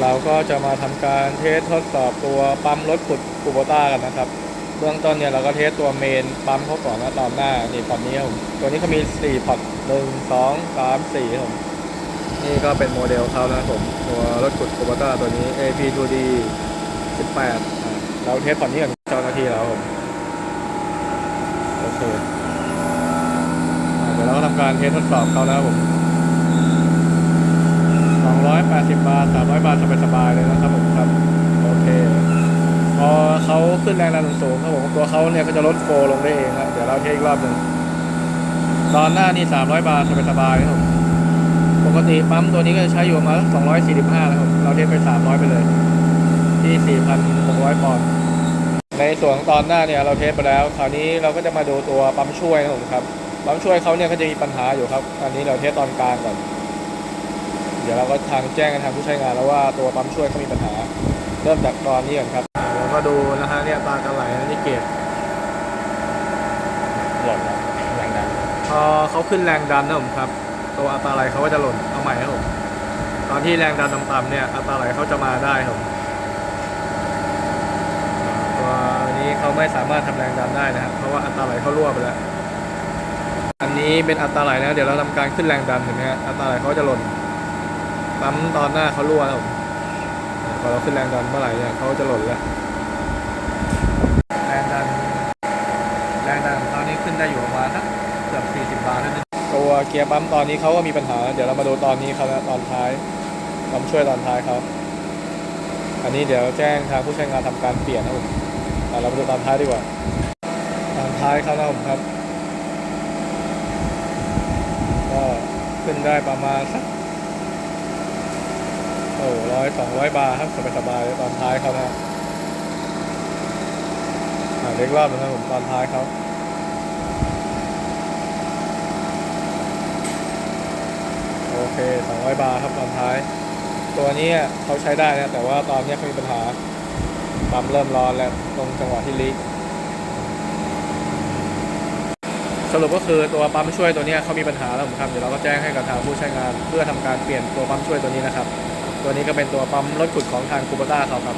เราก็จะมาทำการเทสทดสอบตัวปั๊มรถขุดคูโบต้ากันนะครับ เบื้องต้นเนี่ยเราก็เทสตัวเมนปั๊มเขาก่อนนะตอนหน้านี่พอร์ตนี้ครับผมตัวนี้เขามี4พอร์ตหนึ่งสองสามสี่ผมนี่ก็เป็นโมเดลเขานะผมตัวรถขุดคูโบต้าตัวนี้ AP2D 18 เราเทสพอร์ตนี้กับเจ้าหน้าที่แล้วครับผมโอเคเดี๋ยวเราก็ทำการเทสทดสอบเขานะครับผม 280บาท 300 บาทสบายๆเลยนะครับผมครับโอเค พอเขาขึ้นแรงดันสูงครับผมตัวเขาเนี่ยก็จะลดโฟลงได้เองครับเดี๋ยวเราเทสอีกรอบหนึ่งตอนหน้านี่ 300 บาทสบายๆครับผมปกติปั๊มตัวนี้ก็จะใช้อยู่ประมาณ245นะครับเราเทสไป 300 ไปเลย ที่ 4,600 ปอนด์ในส่วนของตอนหน้าเนี่ยเราเทสไปแล้ว คราวนี้เราก็จะมาดูตัวปั๊มช่วยนะครับผมครับปั๊มช่วยเขาเนี่ยก็จะมีปัญหาอยู่ครับ อันนี้เราเทสตอนกลางก่อน เดี๋ยวเราก็ทางแจ้งกันทางผู้ใช้งานแล้วว่าตัวปั๊มช่วยเขามีปัญหา เริ่มจากตอนนี้ก่อนครับเราก็ดูนะฮะเนี่ยตากันไหลนะนี่เกตหล่นแล้วแรงดันพอเขาขึ้นแรงดันนะผมครับ ตัวอัตราไหลเขาก็จะหล่นเอาใหม่ครับผมตอนที่แรงดันต่ำๆเนี่ยอัตราไหลเขาจะมาได้ครับผมตัวนี้เขาไม่สามารถทำแรงดันได้นะครับเพราะว่าอัตราไหลเขารั่วไปแล้ว อันนี้เป็นอัตราไหลนะเดี๋ยวเราทำการขึ้นแรงดันเห็นไหมฮะอัตราไหลเขาจะหล่น ปั๊มตอนหน้าเขารั่วครับผมพอเราขึ้นแรงดันเมื่อไหร่เนี่ยเขาจะหล่นแล้วแรงดันแรงดันของเขานี่ขึ้นได้อยู่ประมาณสักเกือบ40บาทนั่นเองตัวเกียร์ปั๊มตอนนี้เขาก็มีปัญหา เดี๋ยวเรามาดูตอนนี้เขานะตอนท้ายปั๊มช่วยตอนท้ายเขาอันนี้เดี๋ยวแจ้งทางผู้ใช้งานทำการเปลี่ยนนะผมอะเรามาดูตอนท้ายดีกว่า ตอนท้ายเขานะผมครับ ก็ขึ้นได้ประมาณสักโอ้ ร้อยสองร้อยบาทครับสบายๆเลยตอนท้ายเขานะอะเล็กรอบหนึงครับผมตอนท้ายเขาโอเค200บาทครับตอนท้าย ตัวนี้เขาใช้ได้นะแต่ว่าตอนนี้เขามีปัญหาปั๊มเริ่มร้อนแล้วตรงจังหวะที่ลีกสรุปก็คือตัวปั๊มช่วยตัวนี้เขามีปัญหาแล้วผมครับเดี๋ยวเราก็แจ้งให้กับทางผู้ใช้งาน เพื่อทำการเปลี่ยนตัวปั๊มช่วยตัวนี้นะครับ ตัวนี้ก็เป็นตัวปั๊มรถขุดของทางคูเบต้าเขาครับ